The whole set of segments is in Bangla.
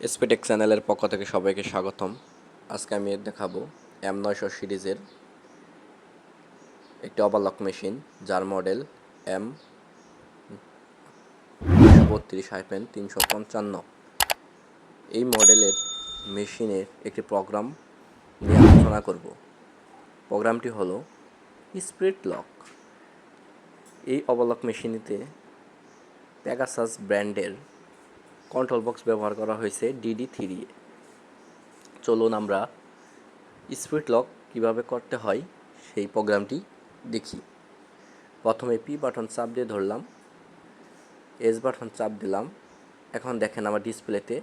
স্পিটেক চ্যানেলের পক্ষ থেকে সবাইকে স্বাগতম। আজকে আমি দেখাবো এম নয়শো সিরিজের একটি ওভারলক মেশিন যার মডেল এম বত্রিশ হাইফেন তিনশো পঞ্চান্ন। এই মডেলের মেশিনের একটি প্রোগ্রাম নিয়ে আলোচনা করব। প্রোগ্রামটি হলো স্প্রিট লক এই ওভারলক মেশিনেতে প্যাগাসাস ব্র্যান্ডের কন্ট্রোল বক্স ব্যবহার করা হয়েছে ডিডি থ্রি চলুন আমরা স্পিড লক কীভাবে করতে হয় সেই প্রোগ্রামটি দেখি। প্রথমে পি বাটন চাপ দিয়ে ধরলাম এস বাটন চাপ দিলাম। এখন দেখেন আমার ডিসপ্লেতে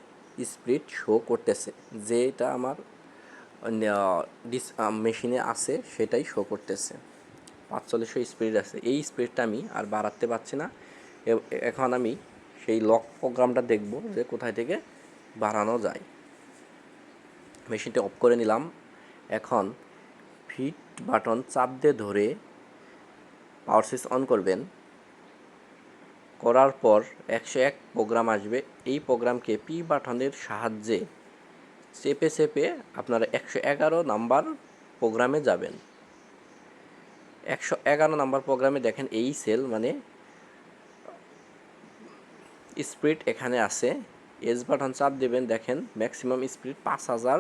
স্পিড শো করতেছে। যেটা আমার ডিস মেশিনে আছে, সেটাই শো করতেছে। পাঁচচল্লিশশো স্পিড আছে। এই স্পিডটা আমি আর বাড়াতে পারছি না। এখন আমি সেই লক প্রোগ্রামটা দেখব যে কোথায় থেকে বাড়ানো যায়। মেশিনটা অফ করে নিলাম। এখন ফিট বাটন চাপ দিয়ে ধরে পাওয়ার সুইচ অন করবেন। করার পর একশো এক প্রোগ্রাম আসবে। এই প্রোগ্রামকে পি বাটনের সাহায্যে চেপে চেপে আপনারা একশো এগারো নাম্বার প্রোগ্রামে যাবেন। একশো এগারো নাম্বার প্রোগ্রামে দেখেন এই সেল মানে স্পিড এখানে আছে। এস বাটন চাপ দেবেন, দেখেন ম্যাক্সিমাম স্পিড পাঁচ হাজার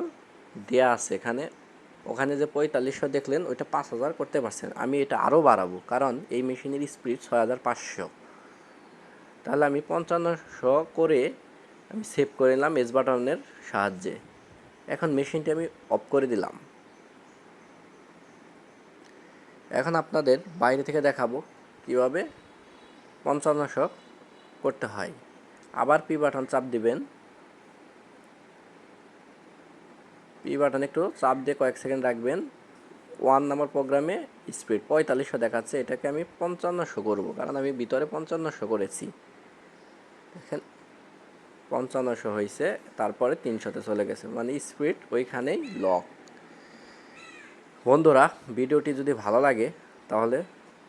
দেয়া আছে এখানে। ওখানে যে পঁয়তাল্লিশশো দেখলেন, ওইটা পাঁচ হাজার করতে পারছেন। আমি এটা আরও বাড়াবো, কারণ এই মেশিনের স্পিড ছয় হাজার পাঁচশো। তাহলে আমি পঞ্চান্নশো করে আমি সেভ করে নিলাম এস বাটনের সাহায্যে। এখন মেশিনটি আমি অফ করে দিলাম। এখন আপনাদের বাইরে থেকে দেখাবো কীভাবে পঞ্চান্নশো করতে হয়। আবার পি বাটন চাপ দিবেন। পি বাটন একটু চাপ দিয়ে কয়েক সেকেন্ড রাখবেন। ওয়ান নাম্বার প্রোগ্রামে স্পিড পঁয়তাল্লিশশো দেখাচ্ছে। এটাকে আমি পঞ্চান্নশো করব, কারণ আমি ভিতরে পঞ্চান্নশো করেছি। দেখেন, পঞ্চান্নশো হয়েছে, তারপরে তিনশোতে চলে গেছে। মানে স্পিড ওইখানেই লক বন্ধুরা, ভিডিওটি যদি ভালো লাগে, তাহলে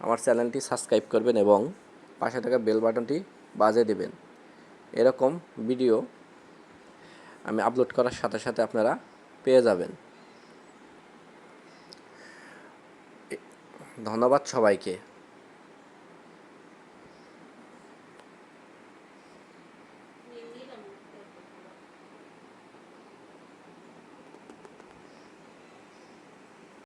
আমার চ্যানেলটি সাবস্ক্রাইব করবেন এবং পাশে থাকা বেল বাটনটি বাজিয়ে দেবেন। এরকম ভিডিও আমি আপলোড করার সাথে সাথে আপনারা পেয়ে যাবেন। ধন্যবাদ সবাইকে।